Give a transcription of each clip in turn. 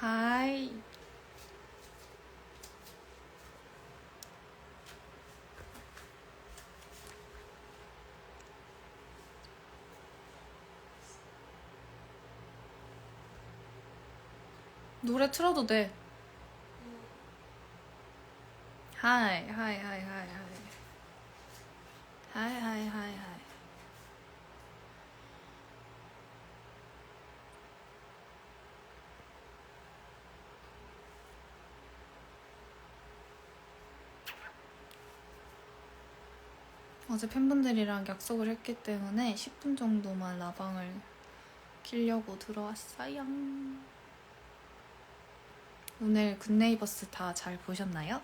하이. 노래 틀어도 돼. 하이, 하이, 하이, 하이, 하이. 하이, 하이, 하이, 하이. 어제 팬분들이랑 약속을 했기 때문에 10분 정도만 라방을 키려고 들어왔어요. 오늘 굿네이버스 다 잘 보셨나요?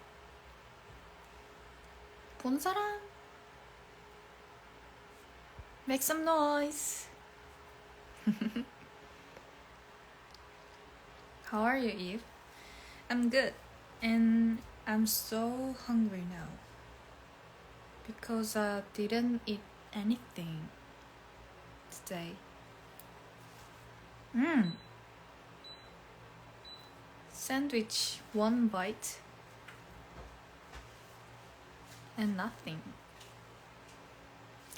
본 사람? Make some noise. How are you, Eve? I'm good. And I'm so hungry now. Because I didn't eat anything today. Mmm. Sandwich, one bite, and nothing.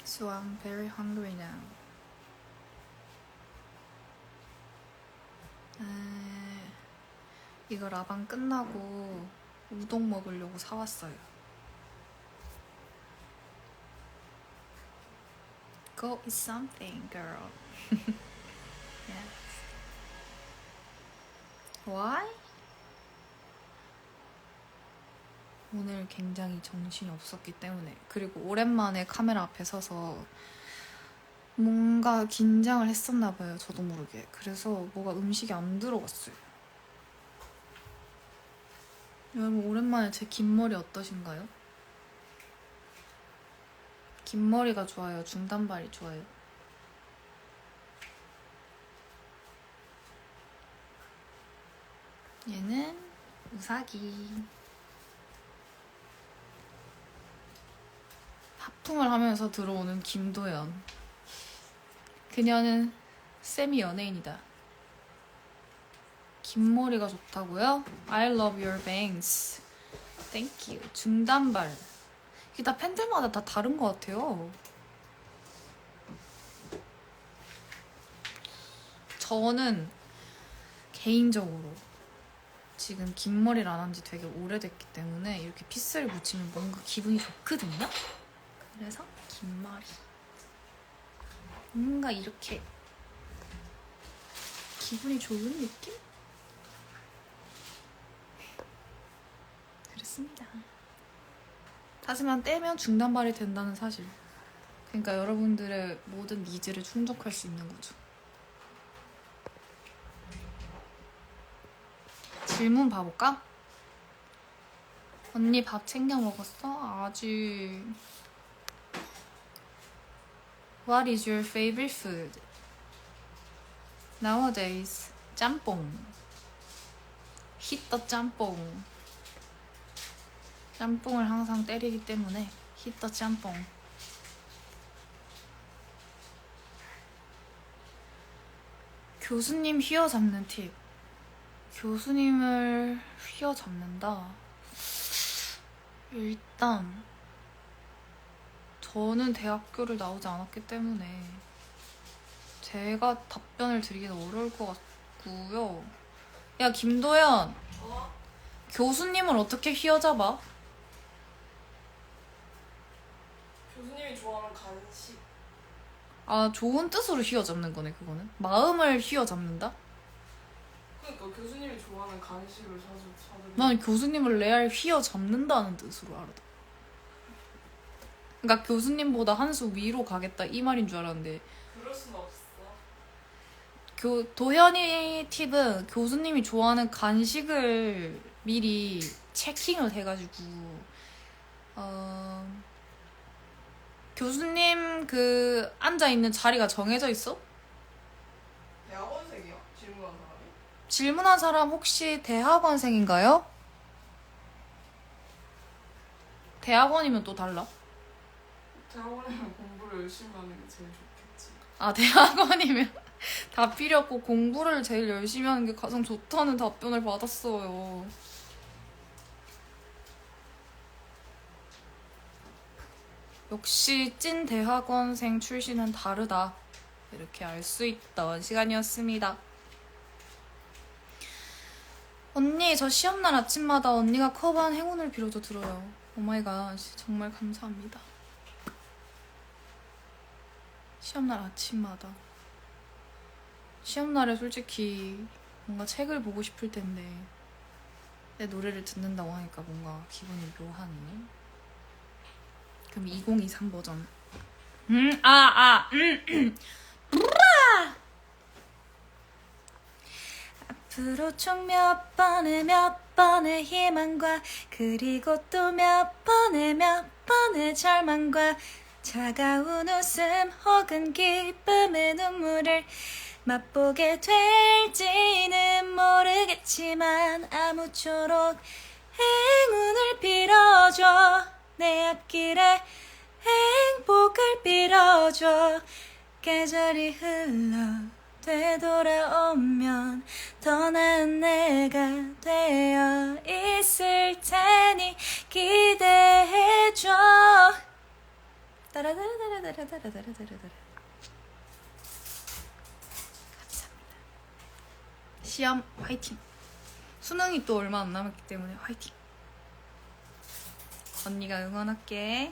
So I'm very hungry now. 에, 이거 라방 끝나고 우동 먹으려고 사왔어요. Go is something, girl. yes. Why? 오늘 굉장히 정신이 없었기 때문에 그리고 오랜만에 카메라 앞에 서서 뭔가 긴장을 했었나 봐요 저도 모르게 그래서 뭐가 음식이 안 들어갔어요 여러분 오랜만에 제 긴 머리 어떠신가요? 긴 머리가 좋아요 중단발이 좋아요 얘는 우사기 하품을 하면서 들어오는 김도연. 그녀는 세미 연예인이다. 긴 머리가 좋다고요? I love your bangs. Thank you. 중단발. 이게 다 팬들마다 다 다른 것 같아요. 저는 개인적으로 지금 긴 머리를 안 한 지 되게 오래됐기 때문에 이렇게 피스를 붙이면 뭔가 기분이 좋거든요? 그래서 긴 머리. 뭔가 이렇게 기분이 좋은 느낌? 그렇습니다. 하지만 떼면 중단발이 된다는 사실. 그러니까 여러분들의 모든 니즈를 충족할 수 있는 거죠. 질문 봐볼까? 언니 밥 챙겨 먹었어? 아직. What is your favorite food? Nowadays, 짬뽕. 히터 짬뽕. 짬뽕을 항상 때리기 때문에 히터 짬뽕. 교수님 휘어잡는 팁. 교수님을 휘어잡는다. 일단 저는 대학교를 나오지 않았기 때문에 제가 답변을 드리기는 어려울 것 같고요. 야 김도연, 어? 교수님을 어떻게 휘어잡아? 교수님이 좋아하는 간식 아 좋은 뜻으로 휘어잡는 거네 그거는. 마음을 휘어잡는다? 그러니까 교수님이 좋아하는 간식을 사주 사드리 난 교수님을 레알 휘어잡는다는 뜻으로 알아. 그러니까 교수님보다 한 수 위로 가겠다 이 말인 줄 알았는데 그럴 순 없어 교, 도현이 팁은 교수님이 좋아하는 간식을 미리 체킹을 해가지고 어, 교수님 그 앉아 있는 자리가 정해져 있어? 대학원생이야 질문한 사람이 질문한 사람 혹시 대학원생인가요? 대학원이면 또 달라. 대학원이면 공부를 열심히 하는 게 제일 좋겠지 아 대학원이면 다 필요 없고 공부를 제일 열심히 하는 게 가장 좋다는 답변을 받았어요. 역시 찐 대학원생 출신은 다르다. 이렇게 알 수 있던 시간이었습니다. 언니, 저 시험날 아침마다 언니가 커버한 행운을 빌어줘 들어요. 오마이갓, 정말 감사합니다. 시험날 아침마다. 시험날에 솔직히 뭔가 책을 보고 싶을 텐데 내 노래를 듣는다고 하니까 뭔가 기분이 묘하네. 그럼 2023 버전. 음, 아, 아, 음, 앞으로 총 몇 번의 몇 번의 희망과 그리고 또 몇 번의 몇 번의 절망과 차가운 웃음 혹은 기쁨의 눈물을 맛보게 될지는 모르겠지만 아무쪼록 행운을 빌어줘 내 앞길에 행복을 빌어줘. 계절이 흘러 되돌아오면 더 나은 내가 되어 있을 테니 기대해줘. 따라다라다라다라다라다라다라 감사합니다. 시험 화이팅. 수능이 또 얼마 안 남았기 때문에 화이팅 언니가 응원할게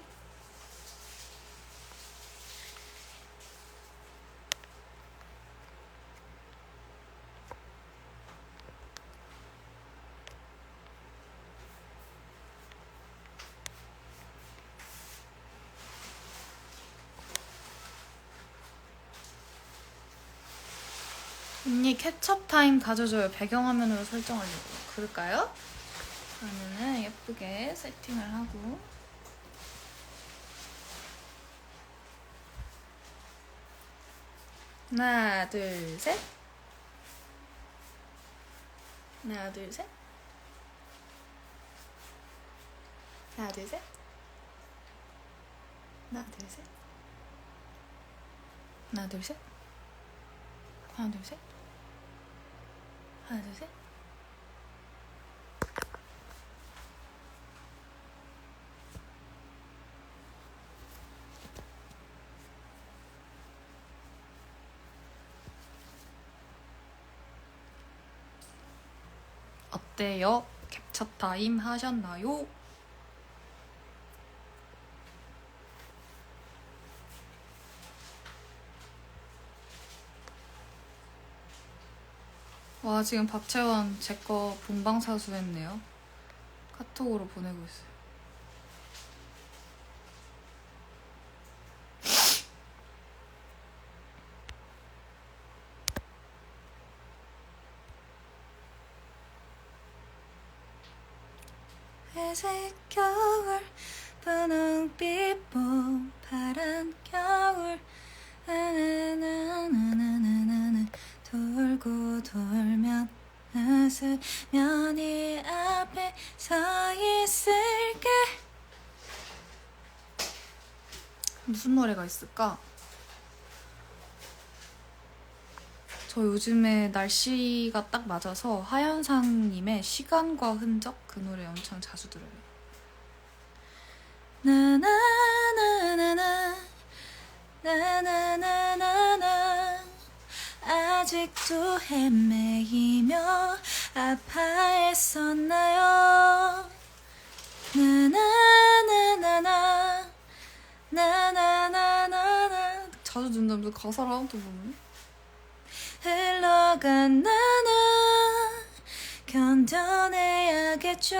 언니 케첩 타임 가져줘요. 배경화면으로 설정하려고. 그럴까요? 그러면은 예쁘게 세팅을 하고. 하나, 둘, 셋. 하나, 둘, 셋. 하나, 둘, 셋. 하나, 둘, 셋. 하나, 둘, 셋. 하나, 둘, 셋. 하나, 둘, 셋. 어때요? 캡처 타임 하셨나요? 와 지금 박채원 제 거 본방사수 했네요. 카톡으로 보내고 있어요. 회색 겨울 분홍빛 봄 파란 겨울 나나나나나나나 돌고 돌면 웃으면 이 앞에 서 있을게 무슨 노래가 있을까? 저 요즘에 날씨가 딱 맞아서 하현상님의 시간과 흔적 그 노래 엄청 자주 들어요. 나나나나나 나나나나나 아직도 헤매이며 아파했었나요? 나나나나나 나나나나나. 자주 듣는데 가사를 하나도 모르네? 흘러간 나는 견뎌내야겠죠?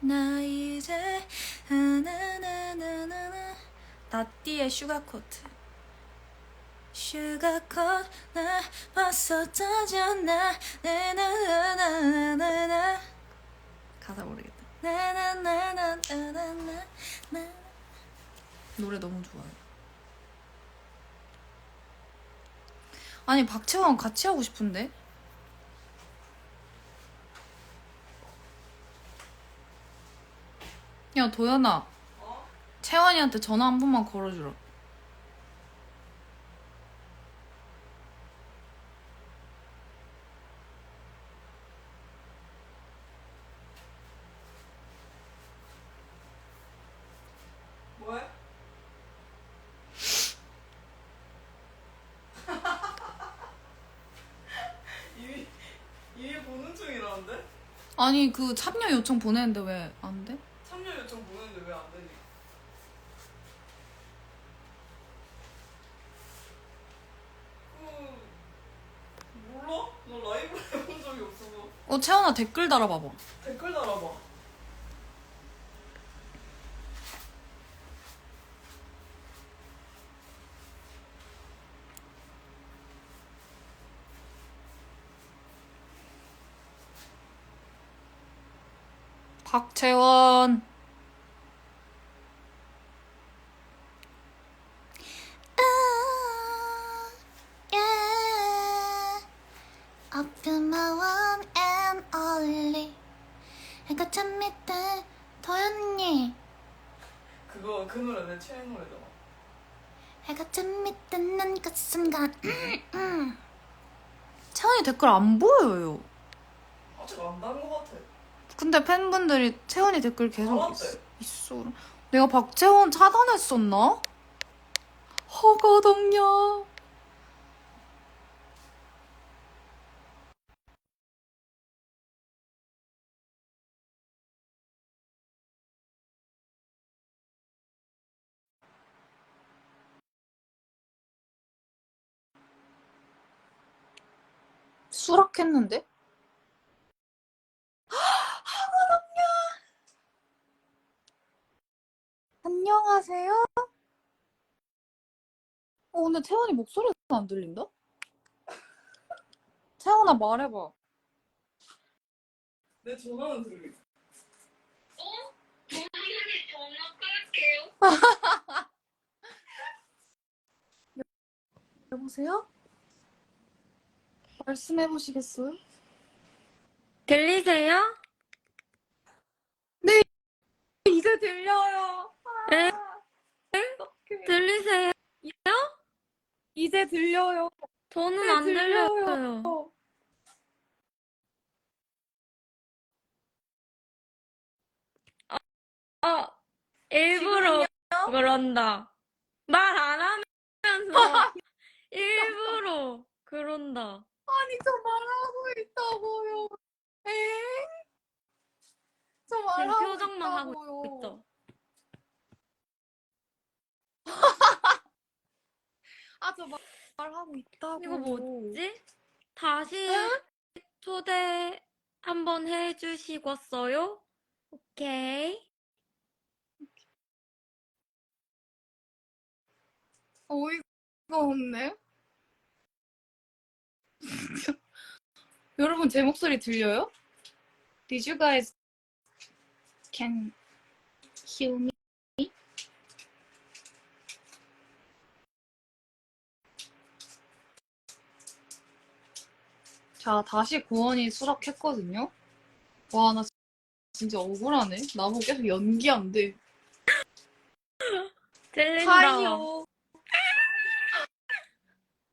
나 이제 나나나나나. 나띠의 슈가코트 슈가코트 나 봤었다잖아 나나나나나나 가사 모르겠다 나나나나나나나 노래 너무 좋아요 아니 박채원 같이 하고 싶은데 야 도연아 어? 채원이한테 전화 한 번만 걸어주라 하는데? 아니 그 참여 요청 보내는데 왜 안 돼? 참여 요청 보냈는데 왜 안 되니? 그 몰라? 나 라이브 해본 적이 없어서 어 채원아 댓글 달아봐봐. 댓글 달아봐. 박채원. Open my one and only 해가 참 밑에 도연이 그거 그 노래 내 최애 노래잖아. 해가 참 밑에 난 그 순간 음, 음. 채원이 댓글 안 보여요. 아직 안단거 같아. 근데 팬분들이 채원이 댓글 계속 달았대. 있어. 있어. 내가 박채원 차단했었나? 허거덩요. 수락했는데? 안녕하세요. 어, 근데 채원이 목소리가 안 들린다? 채원아 말해봐. 내 전화는 들리. 여보세요? 말씀해 보시겠어요? 들리세요? 이제 들려요. 네? 어떡해. 들리세요? 이제 들려요. 저는 네, 안 들려요. 어, 일부러 그런다. 말 안 하면서 일부러 그런다. 아니 저 말하고 있다고요. 엥? 저 지금 말하고 표정만 하고 있다고요. 있죠. 아저 말하고 있다고. 이거 뭐지? 다시 초대 한번 해주시겠어요? 오케이. 어이가 없네. 여러분 제 목소리 들려요? Did you guys can hear me? 자, 다시 고원이 수락했거든요. 와, 나 진짜 억울하네. 나보고 계속 연기 안 돼. 들린다. 하이요.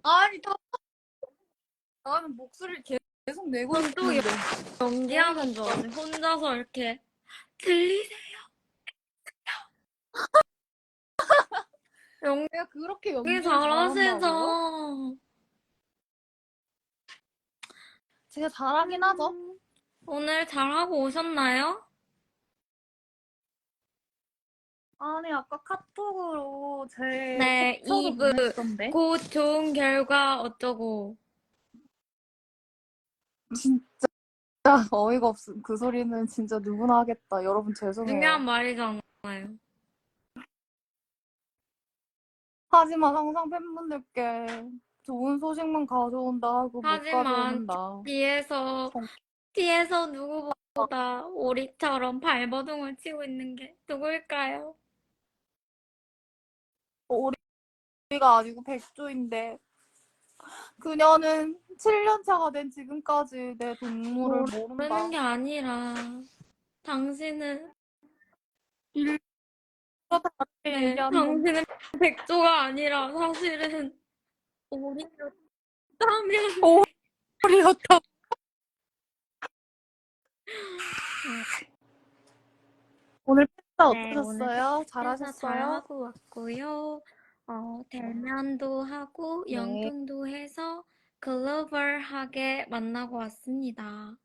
아니, 다 나는 목소리를 계속 내고 그럼 또 있는데. 연기하는 줄 알았지. 혼자서 이렇게 들리세요? 연기 내가 그렇게 연기 잘하시죠? 제가 잘하긴 하죠. 오늘 잘하고 오셨나요? 아니 아까 카톡으로 제 네, 톡도 이브. 보냈던데. 곧 좋은 결과 어쩌고. 진짜 어이가 없음. 그 소리는 진짜 누구나 하겠다. 여러분 죄송해요. 중요한 말이잖아요. 하지만 항상 팬분들께 좋은 소식만 가져온다 하고 못 하지만 가져온다. 뒤에서, 정- 뒤에서 누구보다 오리처럼 발버둥을 치고 있는 게 누굴까요? 우리가 아니고 백조인데 그녀는 7년 차가 된 지금까지 내 동물을 모른다. 모르는 게 아니라, 당신은, 네, 당신은 백조가 아니라 사실은 오리였다면 소리였다. 오늘 팬사 네, 어떠셨어요? 잘하셨어요? 잘하고 왔고요. 어, 대면도 하고 네. 연극도 해서 글로벌하게 만나고 왔습니다.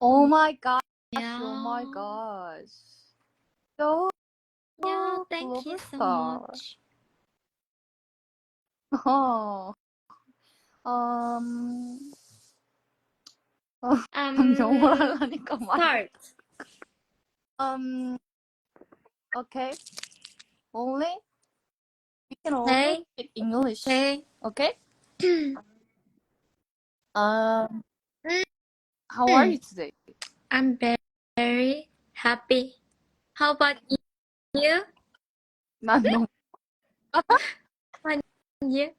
Oh my gosh. Yeah. Oh my gosh. So Yeah, thank you so clever. much. 어. 음, Um, 영어를 하려니까 말. start. Um, okay. Only we can only Okay. speak English. Okay. Okay. Um, how are you today? I'm very, very happy. How about you? 난 너무 You?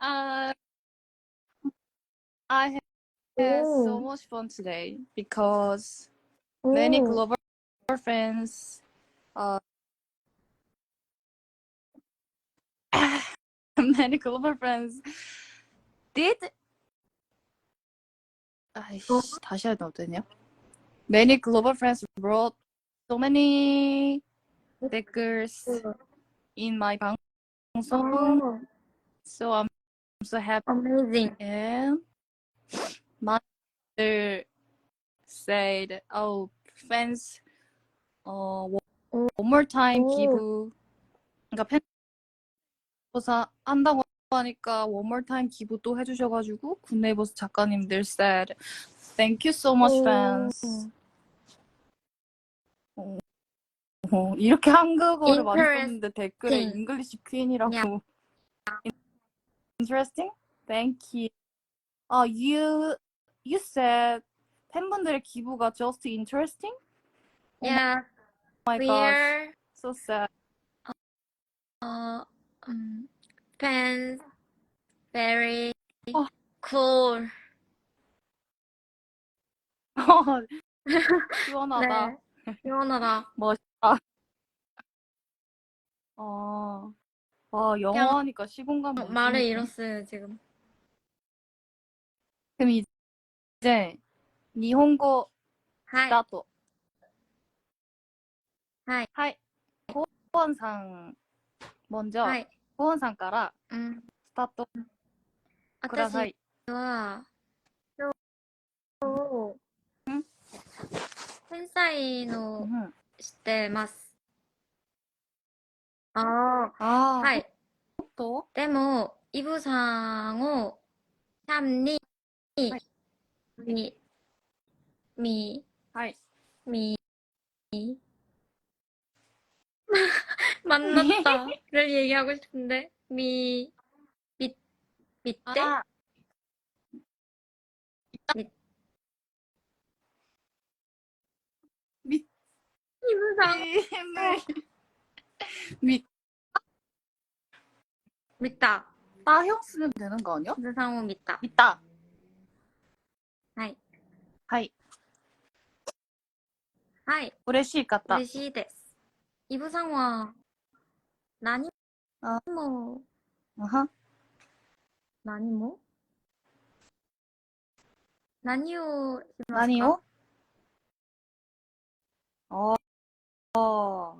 Uh, I had so Oh. much fun today because many Oh. global friends, uh, many global friends did. 아이씨, 다시 해야 되냐? Many global friends wrote so many 댓글s in my 방송, Oh, So I'm so happy. amazing. And mother said, "Oh, fans, uh, one, more time 오. 기부." 그러니까 팬 조사 한다고 하니까 one more time 기부 또 해주셔가지고 굿네이버스 작가님들 said, "Thank you so much, 오. fans." 어, 어, 이렇게 한국어를 썼는데 댓글에. 잉글리시 퀸이라고. Yeah. Interesting. Thank you. 어, you you said 팬분들의 기부가 just interesting? Yeah, Oh my gosh, we're so sad. uh, um, fans very 어. cool. 시원하다. 네, 시원하다. 멋있다. 어, 와, 영어 하니까 시공간 어, 말을 잃었어요, 지금. 그럼 이제 일본어 はい。 스타트. はい。 하이. 호원상 먼저 はい。 호원상から うん。 스타트 ください。私は、今日、ん天才のうん知ってます。 ああ、あー、はい。とでも、イブさんを、シャンに、はいみ、み、はい。미, 만났다를 얘기하고 싶은데, 미, 밑, 밑에? 아, 밑, 이브상, 밑, 밑다. 따형 쓰면 되는 거 아니야? 이브상호 밑다. 밑다. はい。はい。はい。嬉しい方。嬉しいです。イブさんは、何あも、うんは何も何をしますか何をああ。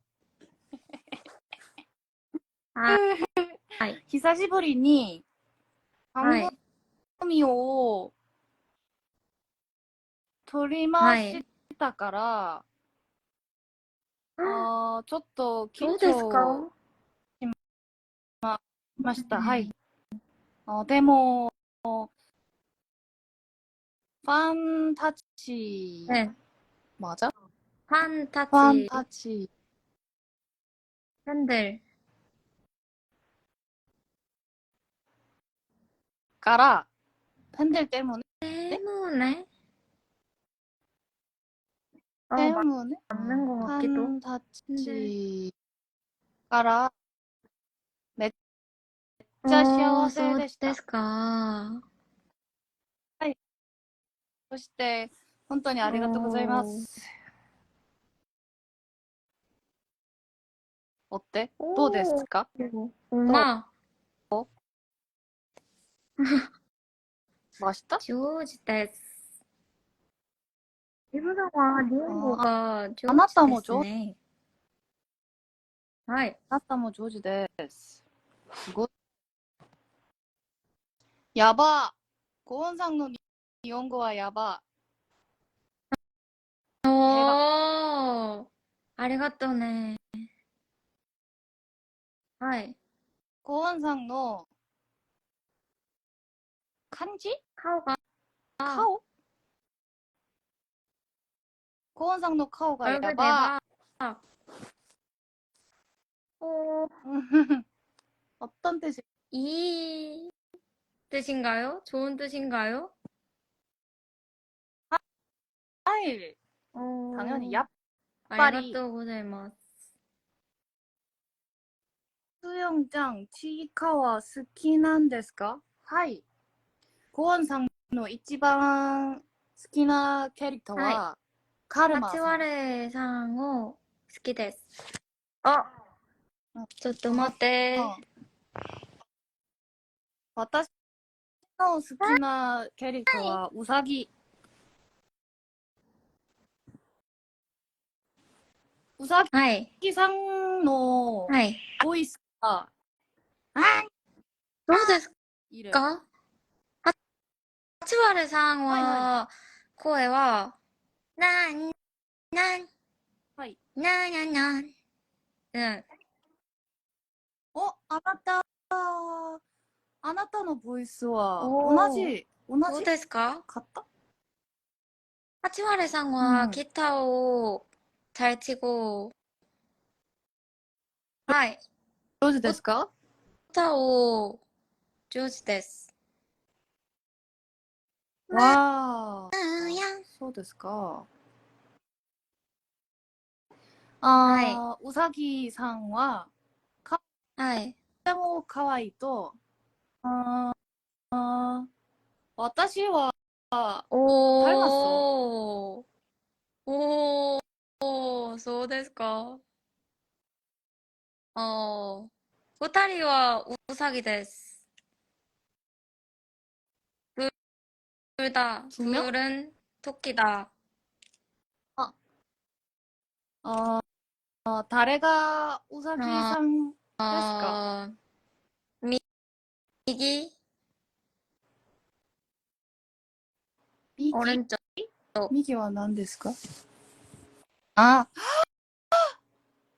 はい。久しぶりに、はい。番組を撮りましたから、あーちょっと緊そうです張かしました。はい。あでも、ファンたち、 네. 맞아? 판 ファン 타치 たち 팬들. から、 팬들 때문에, 때문에? 어, 때문에, 맞는 것 같기도. ファンたちから、めっちゃ幸せでしたそうですか。そして、本当にありがとうございます。 어때? 오. 또 됐을까? 엄마, 맛있다? 上手です。自分は日本語が上手あなたもですね。はい。 나타모 조지 데스. 그거 야바. 고원상노 니온고와 야바. おー、ありがとうね。はい。 고원상노 한지? 카오가 아. 카오? 고원상도 카오가 얼굴 이라봐. 대박. 오, 어. 어떤 뜻이? 이 뜻인가요? 좋은 뜻인가요? 아이, 어, 당연히 야 아리가또 고자이마스. 수영장 치이카와 스키난데스까? 하이. ゴーンさんの一番好きなキャリターは、はい、カルマさん。マチワさんを好きです。あちょっと待って。私の好きなキャリターはウサギ。ウサギさんのボイスが、はい、あそうですか？八割さんはいは、声は、なん、なん、はい。なん、なん、なん。うん。お、あなた、あなたのボイスはおー同じ、同どうじですかかった八割さんうはんギターを잘 치고、はい。上手ですかギターを上手です。 わー。うやそうですか。あー、うさぎさんは、はい。とても可愛いと、あーあー私は、おー。おー。そうですか。あー。二人はうさぎです。 둘다 분명? 둘은 토끼다. 어, 어, 어 다래가 우사지 아, 삼 어, 어. 미기 미기? 오른쪽. 미기와 난 데스까? 아,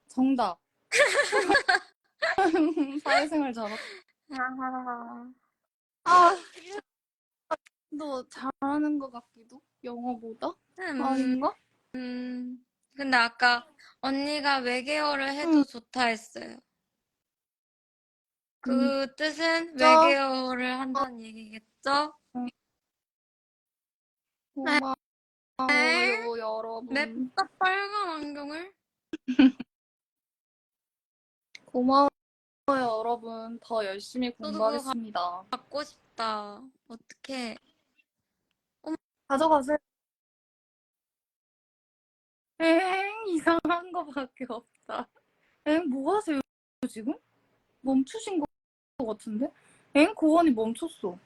정답. 사회생활 잘하. 아, 아 너 잘하는 것 같기도? 영어보다? 음, 아닌가? 음, 근데 아까 언니가 외계어를 해도 음. 좋다 했어요. 그 뜻은 저- 외계어를 한다는 얘기겠죠? 고마워요, 여러분. 냅다 빨간 안경을? 고마워요, 여러분. 더 열심히 공부하겠습니다. 갖고 싶다. 어떡해. 가져가세요. 엥, 이상한 거밖에 없다. 엥, 뭐 하세요, 지금? 멈추신 것 같은데? 엥, 고원이 멈췄어.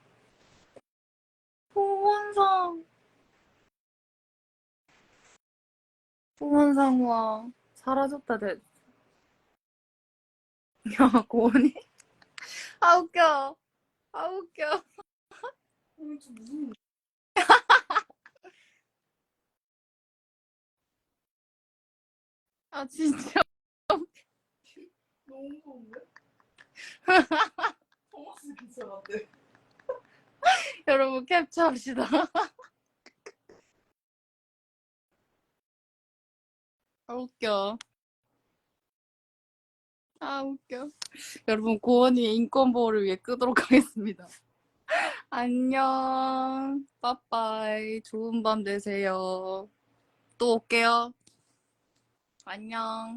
고원상. 고원상 와 사라졌다, 대. 야, 고원이? 아, 웃겨. 아, 웃겨. 아 진짜 너무 무서운데? 토마스 기사 같아. 여러분 캡처합시다. 아 웃겨. 아 웃겨. 여러분 고원이의 인권 보호를 위해 끄도록 하겠습니다. 안녕. 빠빠이. 좋은 밤 되세요. 또 올게요. 안녕.